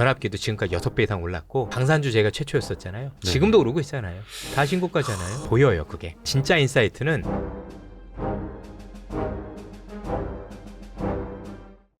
변압기도 지금까지 6배 이상 올랐고 방산주 제가 최초였었잖아요. 네. 지금도 오르고 있잖아요. 다 신고가잖아요. 보여요, 그게. 진짜 인사이트는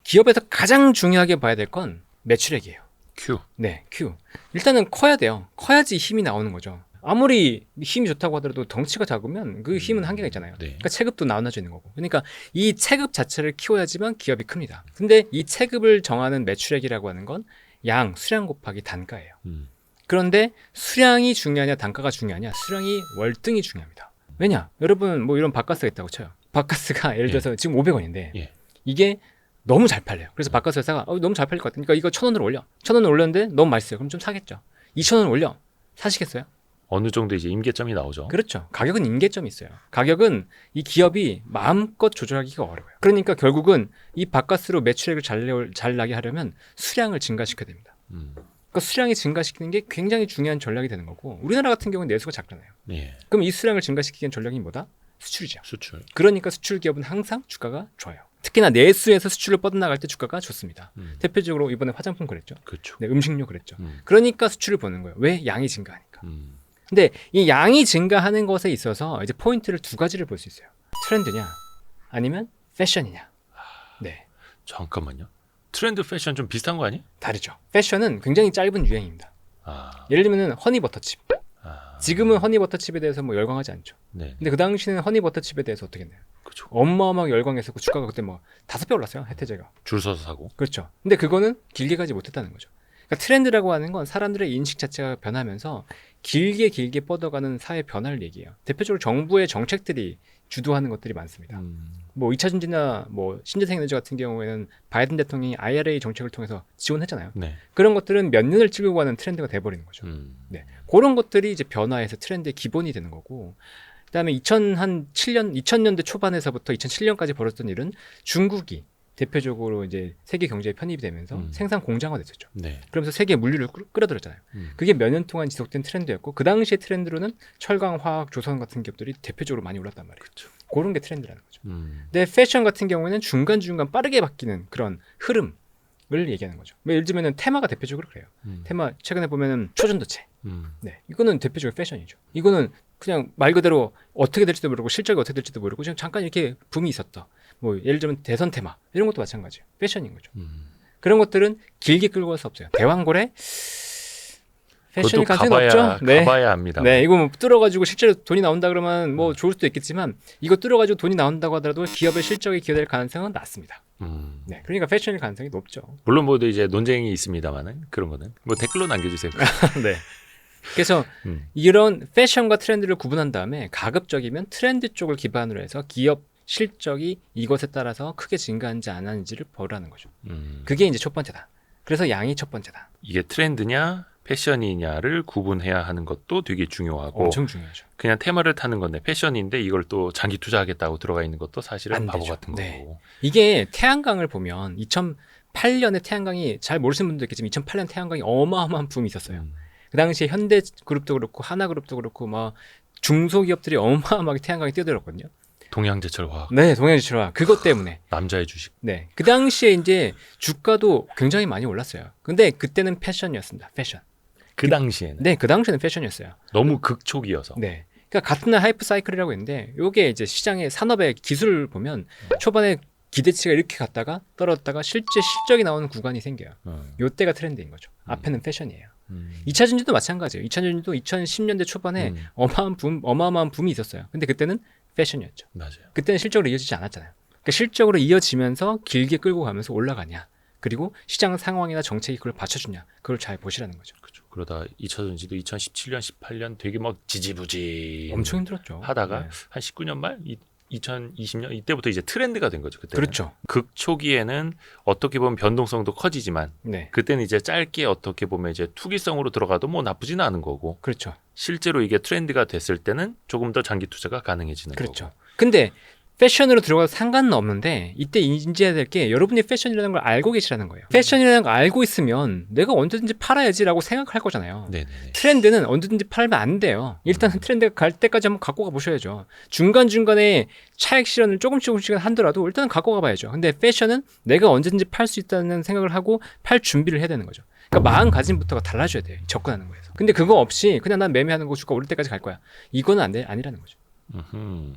기업에서 가장 중요하게 봐야 될 건 매출액이에요. 큐. 네, Q. 일단은 커야 돼요. 커야지 힘이 나오는 거죠. 아무리 힘이 좋다고 하더라도 덩치가 작으면 그 힘은 한계가 있잖아요. 네. 그러니까 체급도 나눠져 있는 거고. 그러니까 이 체급 자체를 키워야지만 기업이 큽니다. 근데 이 체급을 정하는 매출액이라고 하는 건 양, 수량 곱하기 단가예요. 음. 그런데 수량이 중요하냐 단가가 중요하냐 수량이 월등히 중요합니다. 왜냐? 여러분 뭐 이런 바카스가 있다고 쳐요. 바카스가 예를 들어서 지금 500원인데 예. 이게 너무 잘 팔려요. 그래서 바카스 회사가 어, 너무 잘 팔릴 것 같으니까 이거 천 원으로 올려. 천 원을 올렸는데 너무 맛있어요. 그럼 좀 사겠죠. 2천 원 올려. 사시겠어요? 어느 정도 이제 임계점이 나오죠. 그렇죠. 가격은 임계점이 있어요. 가격은 이 기업이 마음껏 조절하기가 어려워요. 그러니까 결국은 이 바카스로 매출액을 잘, 잘 나게 하려면 수량을 증가시켜야 됩니다. 음. 그러니까 수량이 증가시키는 게 굉장히 중요한 전략이 되는 거고 우리나라 같은 경우는 내수가 작잖아요. 예. 그럼 이 수량을 증가시키기 위한 전략이 뭐다? 수출이죠. 수출. 그러니까 수출 기업은 항상 주가가 좋아요. 특히나 내수에서 수출을 뻗어나갈 때 주가가 좋습니다. 음. 대표적으로 이번에 화장품 그랬죠. 그렇죠. 네, 음식료 그랬죠. 음. 그러니까 수출을 보는 거예요. 왜? 양이 증가하니까. 음. 근데 이 양이 증가하는 것에 있어서 이제 포인트를 두 가지를 볼 수 있어요. 트렌드냐 아니면 패션이냐. 네. 잠깐만요. 트렌드 패션 좀 비슷한 거 아니? 다르죠. 패션은 굉장히 짧은 유행입니다. 아. 예를 들면 허니버터칩. 아. 지금은 허니버터칩에 대해서 뭐 열광하지 않죠. 네. 근데 그 당시에는 허니버터칩에 대해서 어떻게 했나요? 그렇죠. 어마어마하게 열광했었고 주가가 그때 뭐 다섯 배 올랐어요. 혜태제가. 줄 서서 사고. 그렇죠. 근데 그거는 길게 가지 못했다는 거죠. 그러니까 트렌드라고 하는 건 사람들의 인식 자체가 변하면서 길게 길게 뻗어가는 사회 변화를 얘기해요. 대표적으로 정부의 정책들이 주도하는 것들이 많습니다. 음. 뭐 2차 전지나 뭐 신재생 에너지 같은 경우에는 바이든 대통령이 IRA 정책을 통해서 지원했잖아요. 네. 그런 것들은 몇 년을 찍고 가는 트렌드가 돼버리는 거죠. 음. 네. 그런 것들이 이제 변화해서 트렌드의 기본이 되는 거고. 그다음에 2007년 2000년대 초반에서부터 2007년까지 벌어졌던 일은 중국이 대표적으로 이제 세계 경제에 편입이 되면서 음. 생산 공장화 됐었죠. 네. 그러면서 세계 물류를 끌- 끌어들였잖아요. 음. 그게 몇 년 동안 지속된 트렌드였고 그 당시의 트렌드로는 철강, 화학, 조선 같은 기업들이 대표적으로 많이 올랐단 말이에요. 그렇죠. 그런 게 트렌드라는 거죠. 음. 근데 패션 같은 경우에는 중간 중간 빠르게 바뀌는 그런 흐름 을 얘기하는 거죠. 뭐 예를 들면 테마가 대표적으로 그래요. 음. 테마 최근에 보면은 초전도체. 음. 네, 이거는 대표적인 패션이죠. 이거는 그냥 말 그대로 어떻게 될지도 모르고 실적이 어떻게 될지도 모르고 그냥 잠깐 이렇게 붐이 있었다. 뭐 예를 들면 대선 테마 이런 것도 마찬가지예요. 패션인 거죠. 음. 그런 것들은 길게 끌고 갈 수 없어요. 대왕고래 패션이 가봐야 없죠. 네. 가봐야 합니다. 네, 이거 뭐 뚫어가지고 실제로 돈이 나온다 그러면 뭐 좋을 수도 있겠지만 이거 뚫어가지고 돈이 나온다고 하더라도 기업의 실적이 기여될 가능성은 낮습니다. 음. 네, 그러니까 패션일 가능성이 높죠. 물론 뭐 이제 논쟁이 있습니다만은 그런 거는 뭐 댓글로 남겨주세요. 네. 그래서 음. 이런 패션과 트렌드를 구분한 다음에 가급적이면 트렌드 쪽을 기반으로 해서 기업 실적이 이것에 따라서 크게 증가한지 안 하는지를 보라는 거죠. 음. 그게 이제 첫 번째다. 그래서 양이 첫 번째다. 이게 트렌드냐 패션이냐를 구분해야 하는 것도 되게 중요하고 엄청 중요하죠. 그냥 테마를 타는 건데 패션인데 이걸 또 장기 투자하겠다고 들어가 있는 것도 사실은 안 바보 되죠. 같은 네. 거고. 이게 태양광을 보면 2008년에 태양광이 잘 모르시는 분도 있겠지만 2008년 태양광이 어마어마한 붐이 있었어요. 음. 그 당시에 현대그룹도 그렇고 하나그룹도 그렇고 막 중소기업들이 어마어마하게 태양광에 뛰어들었거든요. 동양제철 화학 네, 동양지출화 그것 때문에. 남자의 주식. 네, 그 당시에 이제 주가도 굉장히 많이 올랐어요. 근데 그때는 패션이었습니다. 패션. 그 당시에는 네, 그 당시에는 패션이었어요. 너무 극초기여서. 네. 그러니까 같은 날 하이프 사이클이라고 있는데 요게 이제 시장의 산업의 기술을 보면 초반에 기대치가 이렇게 갔다가 떨어졌다가 실제 실적이 나오는 구간이 생겨요. 음. 요때가 트렌드인 거죠. 음. 앞에는 패션이에요. 음. 2차 전지도 마찬가지예요. 2차 전지도 2010년대 초반에 음. 어마어마한 붐, 어마어마한 붐이 있었어요. 근데 그때는 패션이었죠. 맞아요. 그때는 실적으로 이어지지 않았잖아요. 그러니까 실적으로 이어지면서 길게 끌고 가면서 올라가냐. 그리고 시장 상황이나 정책이 그걸 받쳐주냐. 그걸 잘 보시라는 거죠. 그렇죠. 그러다 2차 전지도 2017년, 18년 되게 막 지지부지 엄청 힘들었죠. 하다가 네. 한 19년 말 이, 2020년 이때부터 이제 트렌드가 된 거죠. 그때 그렇죠. 극초기에는 어떻게 보면 변동성도 커지지만 네. 그때는 이제 짧게 어떻게 보면 이제 투기성으로 들어가도 뭐 나쁘지는 않은 거고 그렇죠. 실제로 이게 트렌드가 됐을 때는 조금 더 장기 투자가 가능해지는 그렇죠. 거고. 근데 패션으로 들어가도 상관은 없는데 이때 인지해야 될 게 여러분이 패션이라는 걸 알고 계시라는 거예요. 패션이라는 걸 알고 있으면 내가 언제든지 팔아야지라고 생각할 거잖아요. 네네네. 트렌드는 언제든지 팔면 안 돼요. 일단 트렌드가 갈 때까지 한번 갖고 가 보셔야죠. 중간 중간에 차액 실현을 조금씩 조금씩 하더라도 일단은 갖고 가봐야죠. 근데 패션은 내가 언제든지 팔 수 있다는 생각을 하고 팔 준비를 해야 되는 거죠. 그러니까 마음가짐부터가 달라져야 돼요. 접근하는 거에서. 근데 그거 없이 그냥 난 매매하는 거 주가 오를 때까지 갈 거야. 이거는 안 돼, 아니라는 거죠. 음흠.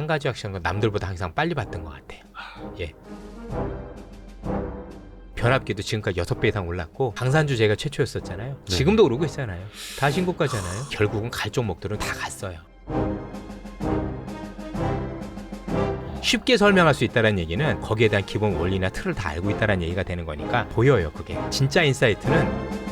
한 가지 확실한 건 남들보다 항상 빨리 봤던 것 같아요. 예. 변압기도 지금까지 6배 이상 올랐고 방산주 제가 최초였었잖아요. 네. 지금도 오르고 있잖아요. 다 신고가잖아요. 결국은 갈 종목들은 다 갔어요. 쉽게 설명할 수 있다는 얘기는 거기에 대한 기본 원리나 틀을 다 알고 있다는 얘기가 되는 거니까 보여요 그게 진짜 인사이트는